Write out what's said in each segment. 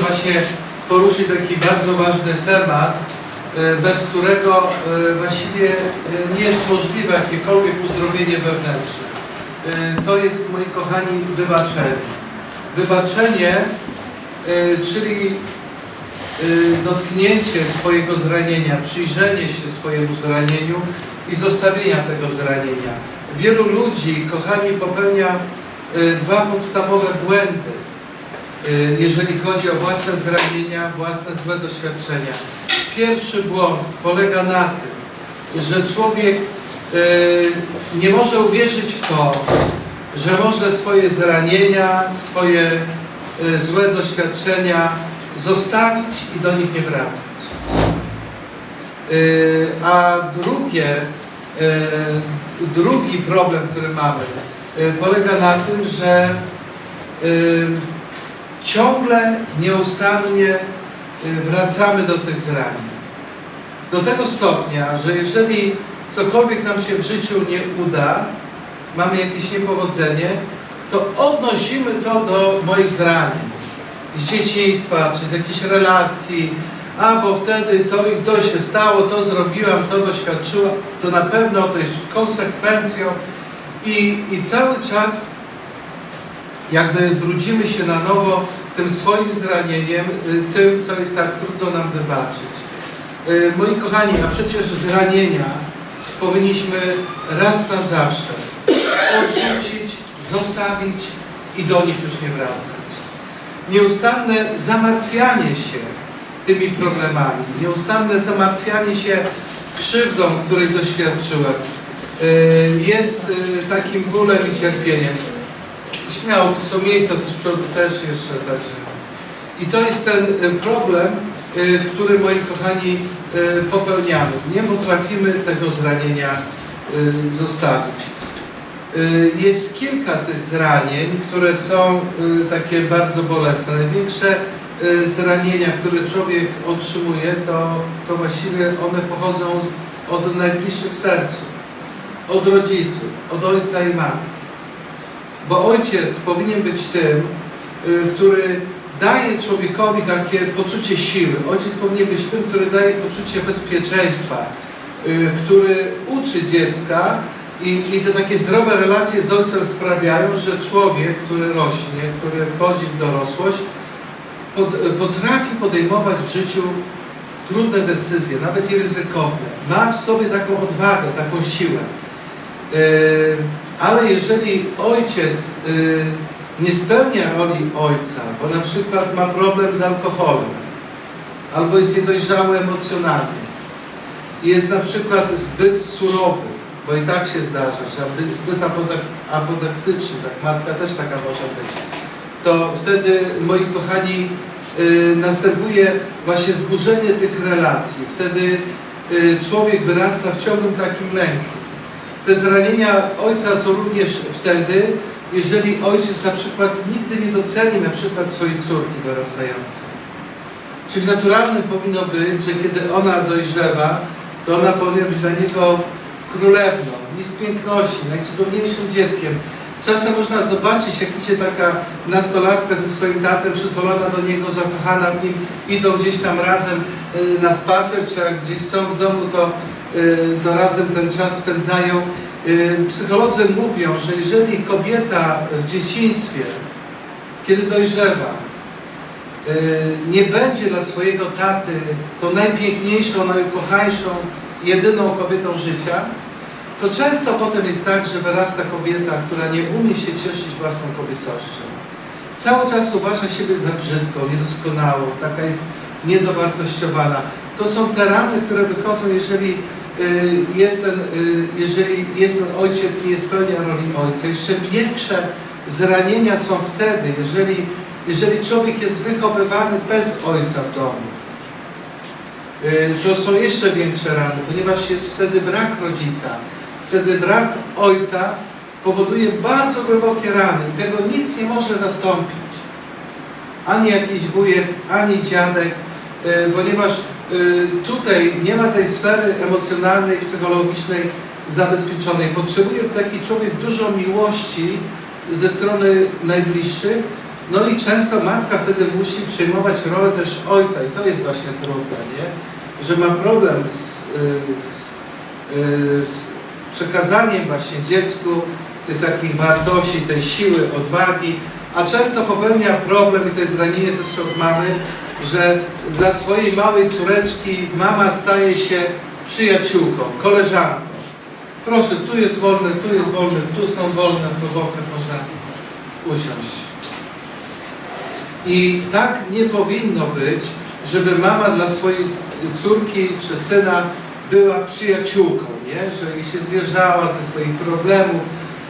właśnie poruszyć taki bardzo ważny temat, e, bez którego e, właściwie e, nie jest możliwe jakiekolwiek uzdrowienie wewnętrzne. To jest, moi kochani, wybaczenie. Wybaczenie, czyli dotknięcie swojego zranienia, przyjrzenie się swojemu zranieniu i zostawienia tego zranienia. Wielu ludzi, kochani, popełnia dwa podstawowe błędy jeżeli chodzi o własne zranienia, własne złe doświadczenia. Pierwszy błąd polega na tym, że człowiek y, nie może uwierzyć w to, że może swoje zranienia, swoje y, złe doświadczenia zostawić i do nich nie wracać. Y, A drugie, y, drugi problem, który mamy, y, polega na tym, że y, ciągle, nieustannie y, wracamy do tych zranień. Do tego stopnia, że jeżeli cokolwiek nam się w życiu nie uda, mamy jakieś niepowodzenie, to odnosimy to do moich zranień. Z dzieciństwa, czy z jakichś relacji, a bo wtedy to i to się stało, to zrobiłam, to doświadczyłam, to na pewno to jest konsekwencją i, i cały czas jakby brudzimy się na nowo tym swoim zranieniem, y, tym, co jest tak trudno nam wybaczyć. Y, Moi kochani, a przecież zranienia powinniśmy raz na zawsze odrzucić, zostawić i do nich już nie wracać. Nieustanne zamartwianie się tymi problemami, nieustanne zamartwianie się krzywdą, której doświadczyłem, y, jest takim bólem i cierpieniem. Śmiało, to są miejsca, tu też jeszcze także. I to jest ten y, problem, y, który moi kochani y, popełniamy. Nie potrafimy tego zranienia zostawić. Jest kilka tych zranień, które są takie bardzo bolesne. Największe zranienia, które człowiek otrzymuje, to, to właściwie one pochodzą od najbliższych sercu, od rodziców, od ojca i matki. Bo ojciec powinien być tym, y, który daje człowiekowi takie poczucie siły. Ojciec powinien być tym, który daje poczucie bezpieczeństwa, y, który uczy dziecka i, i te takie zdrowe relacje z ojcem sprawiają, że człowiek, który rośnie, który wchodzi w dorosłość, pod, potrafi podejmować w życiu trudne decyzje, nawet i ryzykowne. Ma w sobie taką odwagę, taką siłę. Yy, ale jeżeli ojciec yy, nie spełnia roli ojca, bo na przykład ma problem z alkoholem, albo jest niedojrzały emocjonalnie, jest na przykład zbyt surowy, bo i tak się zdarza, że zbyt apodak- apodaktyczny, tak matka też taka może być, to wtedy, moi kochani, yy, następuje właśnie zburzenie tych relacji. Wtedy yy, człowiek wyrasta w ciągłym takim lęku. Te zranienia ojca są również wtedy, jeżeli ojciec na przykład nigdy nie doceni na przykład swojej córki dorastającej. Czyli naturalne powinno być, że kiedy ona dojrzewa, to ona powinna być dla niego królewną, mis piękności, najcudowniejszym dzieckiem. Czasem można zobaczyć, jak idzie taka nastolatka ze swoim tatem, przytulona do niego, zakochana w nim, idą gdzieś tam razem y, na spacer, czy jak gdzieś są w domu, to, to razem ten czas spędzają. Y, Psycholodzy mówią, że jeżeli kobieta w dzieciństwie, kiedy dojrzewa, y, nie będzie dla swojego taty tą najpiękniejszą, najukochańszą, jedyną kobietą życia, to często potem jest tak, że wyrasta kobieta, która nie umie się cieszyć własną kobiecością. Cały czas uważa siebie za brzydką, niedoskonałą, taka jest niedowartościowana. To są te rany, które wychodzą, jeżeli y, jest ten, y, jeżeli jest ojciec nie spełnia roli ojca. Jeszcze większe zranienia są wtedy, jeżeli, jeżeli człowiek jest wychowywany bez ojca w domu. Y, To są jeszcze większe rany, ponieważ jest wtedy brak rodzica. Wtedy brak ojca powoduje bardzo głębokie rany tego nic nie może zastąpić. Ani jakiś wujek, ani dziadek, y, ponieważ y, tutaj nie ma tej sfery emocjonalnej, psychologicznej zabezpieczonej. Potrzebuje taki człowiek dużo miłości ze strony najbliższych, No i często matka wtedy musi przejmować rolę też ojca i to jest właśnie trudne, nie? Że ma problem z, y, z, y, z przekazaniem właśnie dziecku tych takich wartości, tej siły, odwagi, a często popełnia problem, i to jest zranienie też od mamy, że dla swojej małej córeczki mama staje się przyjaciółką, koleżanką. Proszę, tu jest wolne, tu jest wolne, tu są wolne, po bokach można usiąść. I tak nie powinno być, żeby mama dla swojej córki czy syna była przyjaciółką, nie? że jej się zwierzała ze swoich problemów,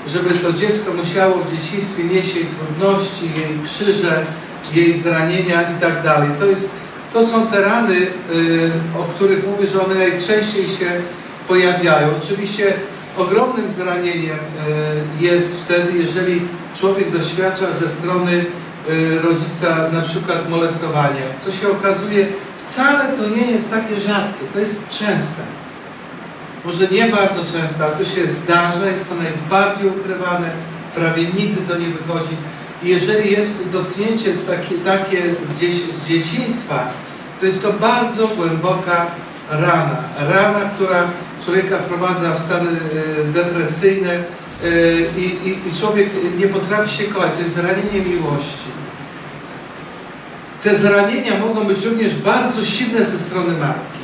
żeby to dziecko musiało w dzieciństwie nieść jej trudności, jej krzyże, jej zranienia i tak dalej. To, jest, to są te rany, y, o których mówię, że one najczęściej się pojawiają. Oczywiście ogromnym zranieniem y, jest wtedy, jeżeli człowiek doświadcza ze strony y, rodzica na przykład molestowania, co się okazuje wcale to nie jest takie rzadkie, to jest częste. Może nie bardzo często, ale to się zdarza, jest to najbardziej ukrywane, prawie nigdy to nie wychodzi. I jeżeli jest dotknięcie takie, takie gdzieś z dzieciństwa, to jest to bardzo głęboka rana. Rana, która człowieka wprowadza w stany e, depresyjne e, i, i, i człowiek nie potrafi się kochać. To jest zranienie miłości. Te zranienia mogą być również bardzo silne ze strony matki.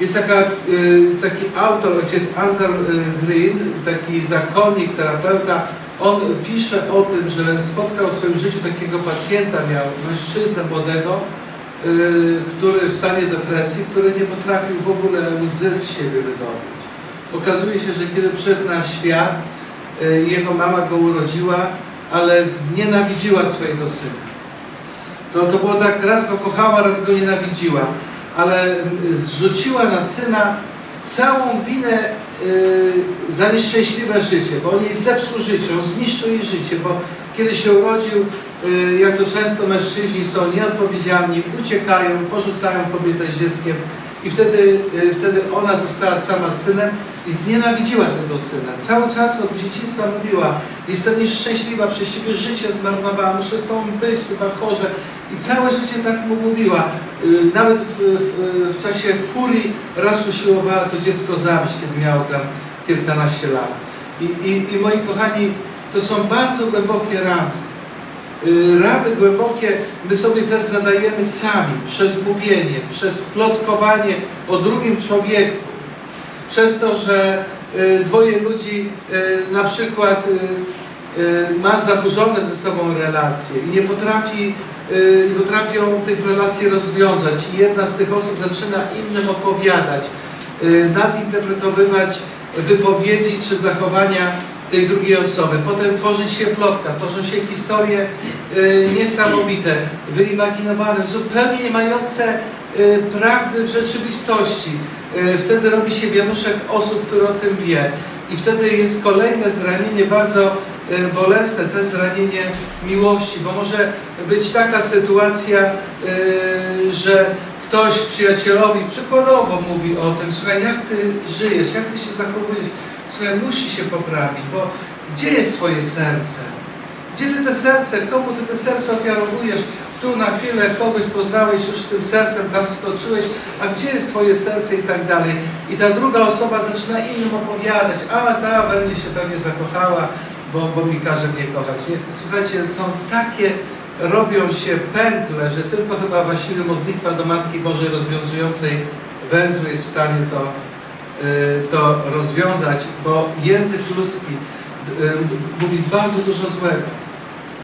Jest, taka, jest taki autor, ojciec Ansel y, Green, taki zakonnik, terapeuta. On pisze o tym, że spotkał w swoim życiu takiego pacjenta, miał mężczyznę młodego, y, który w stanie depresji, który nie potrafił w ogóle łzy z siebie wydobyć. Okazuje się, że kiedy przyszedł na świat, y, jego mama go urodziła, ale znienawidziła swojego syna. No to było tak, raz go kochała, raz go nienawidziła ale zrzuciła na syna całą winę za nieszczęśliwe życie, bo on jej zepsuł życie, on zniszczył jej życie, bo kiedy się urodził, y, jak to często mężczyźni są nieodpowiedzialni, uciekają, porzucają kobietę z dzieckiem i wtedy, y, wtedy ona została sama z synem i znienawidziła tego syna. Cały czas od dzieciństwa mówiła, jestem nieszczęśliwa, przez Ciebie życie zmarnowałam, muszę z Tobą być, chyba chorze. I całe życie tak mu mówiła. Y, Nawet w, w, w czasie furii raz usiłowała to dziecko zabić, kiedy miało tam kilkanaście lat. I, i, i moi kochani, to są bardzo głębokie rany. Y, Rany głębokie my sobie też zadajemy sami, przez mówienie, przez plotkowanie o drugim człowieku, przez to, że y, dwoje ludzi y, na przykład ma zaburzone ze sobą relacje i nie potrafi i potrafią tych relacji rozwiązać i jedna z tych osób zaczyna innym opowiadać, nadinterpretowywać wypowiedzi czy zachowania tej drugiej osoby. Potem tworzy się plotka, tworzą się historie y, niesamowite, wyimaginowane, zupełnie nie mające y, prawdy w rzeczywistości. Y, wtedy robi się wianuszek osób, które o tym wie. I wtedy jest kolejne zranienie bardzo y, bolesne, to zranienie miłości, bo może być taka sytuacja, y, że ktoś przyjacielowi przykładowo mówi o tym, słuchaj, jak ty żyjesz, jak ty się zachowujesz, słuchaj, musi się poprawić, bo gdzie jest twoje serce? Gdzie ty te serce, komu ty te serce ofiarowujesz? Tu na chwilę kogoś poznałeś, już tym sercem tam skoczyłeś, a gdzie jest twoje serce i tak dalej. I ta druga osoba zaczyna innym opowiadać, a ta we mnie się pewnie zakochała, bo, bo mi każe mnie kochać. Nie, słuchajcie, są takie, robią się pętle, że tylko chyba właściwie modlitwa do Matki Bożej rozwiązującej węzły jest w stanie to, y, to rozwiązać, bo język ludzki y, mówi bardzo dużo złego.